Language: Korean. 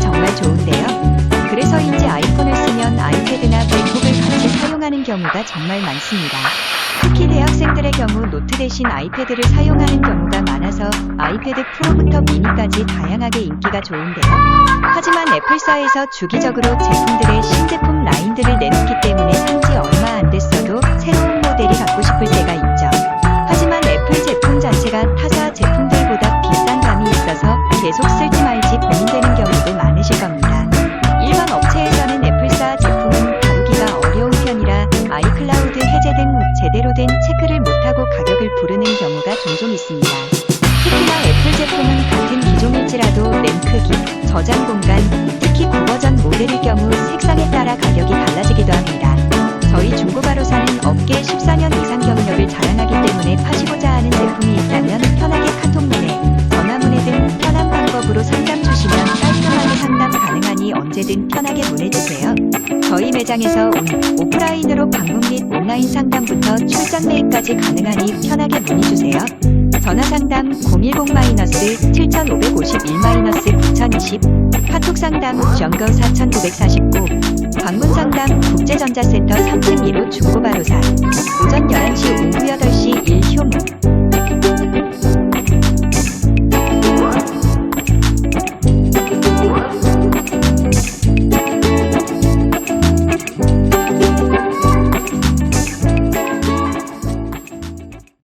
정말 좋은데요. 그래서인지 아이폰을 쓰면 아이패드나 맥북을 같이 사용하는 경우가 정말 많습니다. 특히 대학생들의 경우 노트 대신 아이패드를 사용하는 경우가 많아서 아이패드 프로부터 미니까지 다양하게 인기가 좋은데요. 하지만 애플사에서 주기적으로 제품들의 신제품 라인들을 내놓기 때문에 산지 종종 있습니다. 특히나 애플 제품은 같은 기종일지라도 램 크기, 저장 공간, 특히 9버전 모델일 경우 색상에 따라 가격이 달라지기도 합니다. 저희 중고가로사는 업계 14년 이상 경력을 자랑하기 때문에 파시고자 하는 제품이 있다면 편하게 카톡 문의, 전화 문의 등 편한 방법으로 상담 주시면 깔끔하게 상담 가능하니 언제든 편하게 문의주세요. 저희 매장에서 온- 오프라인으로 방문 및 온라인 상담부터 출장 매입까지 가능하니 편하게. 전화 상담 010-7551-9020 카톡 상담 정거 4949 방문 상담 국제전자센터 3층 2로 중고바로사 오전 11시 오후 8시